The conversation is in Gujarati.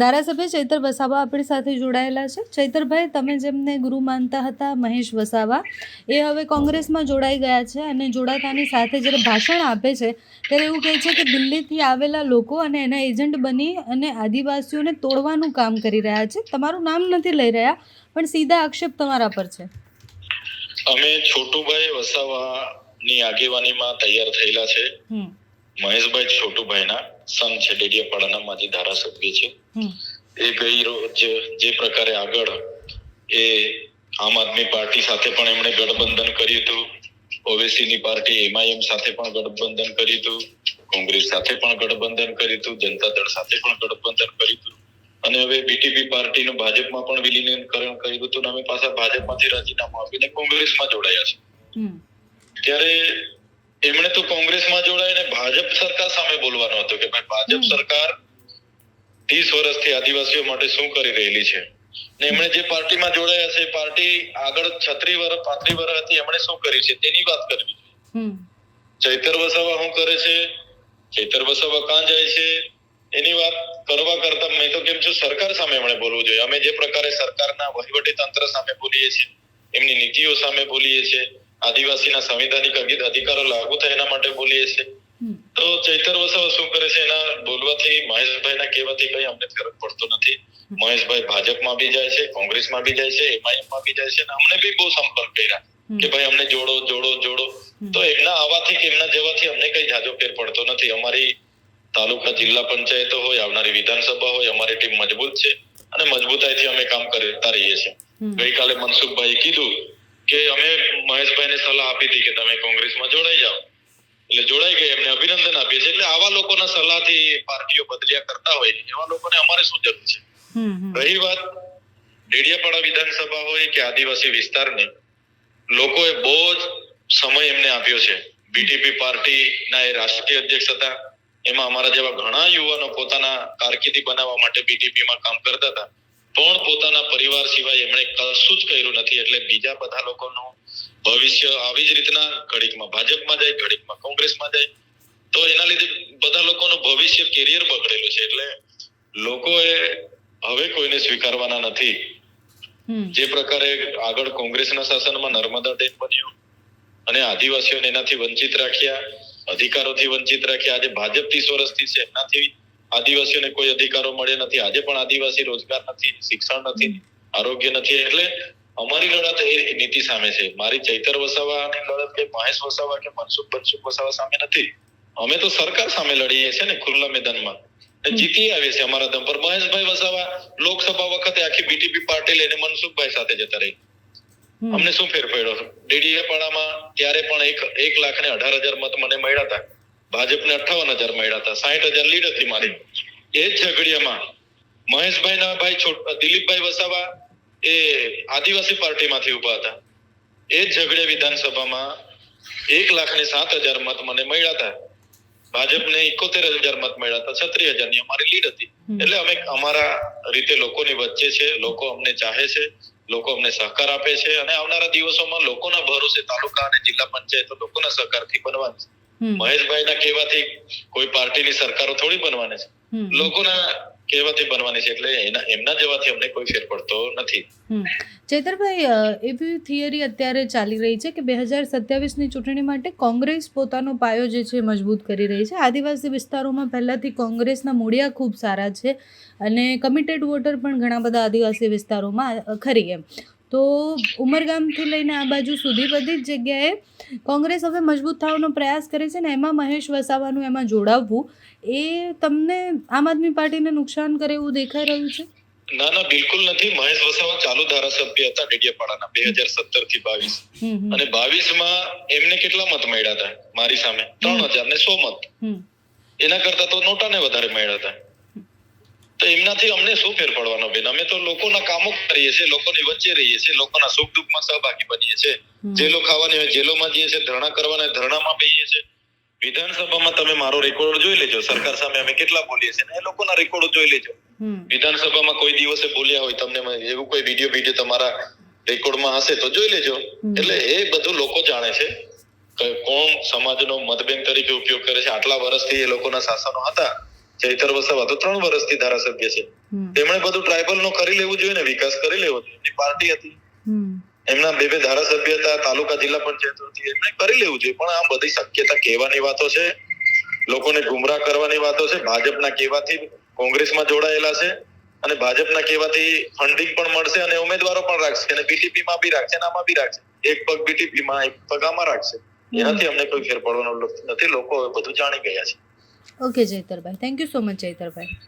ધારાસભ્ય ચૈતર વસાવા આપણી સાથે જોડાયેલા છે. ચૈતરભાઈ તમે જેમને ગુરુ માનતા હતા મહેશ વસાવા એ હવે કોંગ્રેસમાં જોડાઈ ગયા છે અને જોડાતાની સાથે જ્યારે ભાષણ આપે છે ત્યારે એવું કહે છે કે દિલ્હીથી આવેલા લોકો અને એના એજન્ટ બની અને આદિવાસીઓને તોડવાનું કામ કરી રહ્યા છે. તમારું નામ નથી લઈ રહ્યા પણ સીધા આક્ષેપ તમારા પર છે. અમે છોટુભાઈ વસાવાની આગેવાનીમાં તૈયાર થયેલા છે. મહેશભાઈ છોટુભાઈના સન છે ડેડિયાપાડાના માજી ધારાસભ્ય છે. એ ગઈ રોજ જે પ્રકારે આગળ એ આમ આદમી પાર્ટી સાથે પણ એમણે ગઠબંધન કર્યું હતું. ઓવેસીની પાર્ટી એમઆઈએમ સાથે પણ ગઠબંધન કર્યું હતું. કોંગ્રેસ સાથે પણ ગઠબંધન કર્યું હતું. જનતા દળ સાથે પણ ગઠબંધન કર્યું હતું. અને હવે બીટીપી પાર્ટીનું ભાજપમાં પણ વિલીનીકરણ કર્યું હતું અને અમે પાછા ભાજપમાંથી રાજીનામું આપીને કોંગ્રેસમાં જોડાયા છે ત્યારે એમણે તો કોંગ્રેસમાં જોડાઈને ભાજપ સરકાર સામે બોલવાનો હતો કે ભાઈ ભાજપ સરકાર ત્રીસ વર્ષથી આદિવાસીઓ માટે શું કરી રહેલી છે? ને એમણે જે પાર્ટીમાં જોડાયા છે પાર્ટી આગળ છત્રી વર્ષ પાંત્રી વર્ષ હતી એમણે શું કર્યું છે તેની વાત કરવી. ચૈતર વસાવા શું કરે છે? ચૈતર વસાવા કાં જાય છે? એની વાત કરવા કરતા મેં તો કેમ છું સરકાર સામે એમણે બોલવું જોઈએ. અમે જે પ્રકારે સરકારના વહીવટી તંત્ર સામે બોલીએ છીએ એમની નીતિઓ સામે બોલીએ છીએ આદિવાસીના સંવિધાનિક અધિ- અધિકારો લાગુ થાય એના માટે બોલીએ છીએ. તો ચૈતર વસાવા શું કરે છે? એના બોલવાથી મહેશભાઈના કહેવાથી કઈ અમને ફરક પડતો નથી. મહેશભાઈ ભાજપમાં બી જાય છે કોંગ્રેસમાં બી જાય છે એમઆઈએમમાં બી જાય છે અને અમને બી બહુ સંપર્ક કર્યા કે ભાઈ અમને જોડો જોડો જોડો. તો એમના આવવાથી કે એમના જવાથી અમને કઈ જાજો ફેર પડતો નથી. અમારી તાલુકા જિલ્લા પંચાયતો હોય આવનારી વિધાનસભા હોય અમારી ટીમ મજબૂત છે અને મજબૂતાઈથી અમે કામ કરતા રહીએ છીએ. ગઈકાલે મનસુખભાઈએ કીધું કે અમે મહેશભાઈને સલાહ આપી હતી કે તમે કોંગ્રેસમાં જોડાઈ જાઓ. એટલે જોડાઈ ગઈ એમને અભિનંદન આપીએ છીએ. એટલે આવા લોકોના સલાહથી પાર્ટીઓ બદલ્યા કરતા હોય એવા લોકોને અમારે શું જરૂર છે? રહી વાત ડેડિયાપાડા વિધાનસભા હોય કે આદિવાસી વિસ્તારની લોકોએ બહુ જ સમય એમને આપ્યો છે. બીટીપી પાર્ટીના એ રાષ્ટ્રીય અધ્યક્ષ હતા. એમાં અમારા જેવા ઘણા યુવાનો પોતાના કારકિર્દી બનાવવા માટે બીટીપી માં કામ કરતા હતા. પણ પોતાના પરિવાર સિવાય એમણે કશું જ કર્યું નથી. એટલે બીજા બધા લોકોનું ભવિષ્ય આવી જ રીતના ઘડીકમાં ભાજપમાં જાય ઘડીકમાં કોંગ્રેસમાં જાય. તો એના લીધે બધા લોકોનું ભવિષ્ય કેરિયર બગડેલું છે. એટલે લોકોએ હવે કોઈને સ્વીકારવાના નથી. જે પ્રકારે આગળ કોંગ્રેસના શાસનમાં નર્મદા ડેમ બન્યો અને આદિવાસીઓને એનાથી વંચિત રાખ્યા અધિકારોથી વંચિત રાખ્યા. આજે ભાજપ ત્રીસ વર્ષથી છે. એનાથી આદિવાસીઓને કોઈ અધિકારો મળ્યા નથી. આજે પણ આદિવાસી રોજગાર નથી શિક્ષણ નથી આરોગ્ય નથી. એટલે અમારી લડત એ નીતિ સામે છે. મારી ચૈતર વસાવાની લડત કે મહેશ વસાવા કે મનસુખ બનસુખ વસાવા સામે નથી. અમે તો સરકાર સામે લડીએ છીએ ને ખુલ્લા મેદાનમાં. જીતી આવે છે અમારા દમ પર. મહેશભાઈ વસાવા લોકસભા વખતે આખી બીટીપી પાર્ટી લઈને મનસુખભાઈ સાથે જતા રહી. અમને શું ફેર પડ્યો? ડીડીએપાડામાં ત્યારે પણ એક એક લાખ ને અઢાર હજાર મત મને મળ્યા હતા. ભાજપને અઠાવન હજાર મળ્યા હતા. સાહીઠ હજાર લીડ હતી મારી. એ જ ઝઘડિયામાં મહેશભાઈના ભાઈ દિલીપભાઈ વસાવા એ આદિવાસી પાર્ટીમાંથી ઊભા હતા. એ જ ઝઘડિયા વિધાનસભામાં એક લાખ ને સાત હજાર મત મને મળ્યા હતા. ભાજપને એકોતેર હજાર મત મળ્યા હતા. છત્રીસ હજારની અમારી લીડ હતી. એટલે અમે અમારા રીતે લોકોની વચ્ચે છે. લોકો અમને ચાહે છે. લોકો અમને સહકાર આપે છે. અને આવનારા દિવસોમાં લોકોના ભરોસે તાલુકા અને જિલ્લા પંચાયતો લોકોના સહકારથી બનવાની છે. મહેશભાઈના કહેવાથી કોઈ પાર્ટીની સરકારો થોડી બનવાની છે. લોકોના કહેવાથી બનવાની છે, એટલે એમના જવાથી અમને કોઈ ફેર પડતો નથી. ચૈતરભાઈ એવી થિયરી અત્યારે ચાલી રહી છે કે બે હજાર સત્યાવીસની ચૂંટણી માટે કોંગ્રેસ પોતાનો પાયો જે છે મજબૂત કરી રહી છે. આદિવાસી વિસ્તારોમાં પહેલાંથી કોંગ્રેસના મૂળિયા ખૂબ સારા છે અને કમિટેડ વોટર પણ ઘણા બધા આદિવાસી વિસ્તારોમાં ખરી એમ. તો ઉમરગામથી લઈને આ બાજુ સુધી બધી જ જગ્યાએ કોંગ્રેસ હવે મજબૂત થવાનો પ્રયાસ કરે છે ને એમાં મહેશ વસાવાનું એમાં જોડાવવું એ તમને આમ આદમી પાર્ટીને નુકસાન કરે એવું દેખાઈ રહ્યું છે? ના ના બિલકુલ નથી. મહેશ વસાવા ચાલુ ધારાસભ્ય હતા ડેડિયાપાડાના બે હજાર સત્તરથી બાવીસ અને બાવીસમાં એમને કેટલા મત મળ્યા હતા? મારી સામે. ત્રણ હજાર ને સો મત. એના કરતા તો નોટાને વધારે મળ્યા હતા. તો એમનાથી અમને શું ફેર પડવાનો બેન? અમે તો લોકોના કામો કરીએ છીએ લોકોની વચ્ચે રહીએ છીએ લોકોના સુખ દુઃખમાં સહભાગી બનીએ છીએ. જેલો ખાવાની હોય જેલોમાં જઈએ છીએ ધરણા કરવાના ધરણામાં બેસીએ છીએ. વિધાનસભામાં તમે મારો રેકોર્ડ જોઈ લેજો. સરકાર સામે અમે કેટલા બોલીએ છીએ એ લોકોના રેકોર્ડ જોઈ લેજો. વિધાનસભામાં કોઈ દિવસે બોલ્યા હોય તમને એવું કોઈ વીડિયો વીડિયો તમારા રેકોર્ડમાં હશે તો જોઈ લેજો. એટલે એ બધું લોકો જાણે છે કોણ સમાજનો મતબેન તરીકે ઉપયોગ કરે છે. આટલા વર્ષથી એ લોકોના શાસનો હતા. ચૈતર વસાવા તો ત્રણ વર્ષથી ધારાસભ્ય છે. તેમણે બધું ટ્રાઇબલ નો કરી લેવું જોઈએ ને વિકાસ કરી લેવો જોઈએ. એમની પાર્ટી હતી. એમના બે બે ધારાસભ્ય હતા તાલુકા જિલ્લા પંચાયત હતી. એમણે કરી લેવું જોઈએ. પણ આ બધી શક્યતા કહેવાની વાતો છે. લોકોને ગુમરાહ કરવાની વાતો છે. ભાજપના કહેવાથી કોંગ્રેસમાં જોડાયેલા છે. અને ભાજપના કહેવાથી ફંડિંગ પણ મળશે અને ઉમેદવારો પણ રાખશે. અને બીટીપી માં બી રાખશે અને આમાં બી રાખશે. એક પગ બીટીપી માં એક પગ આમાં રાખશે. એનાથી અમને કોઈ ફેર પડવાનો નથી. લોકો બધું જાણી ગયા છે. Okay જયતરભાઈ thank you so much Chaitarbhai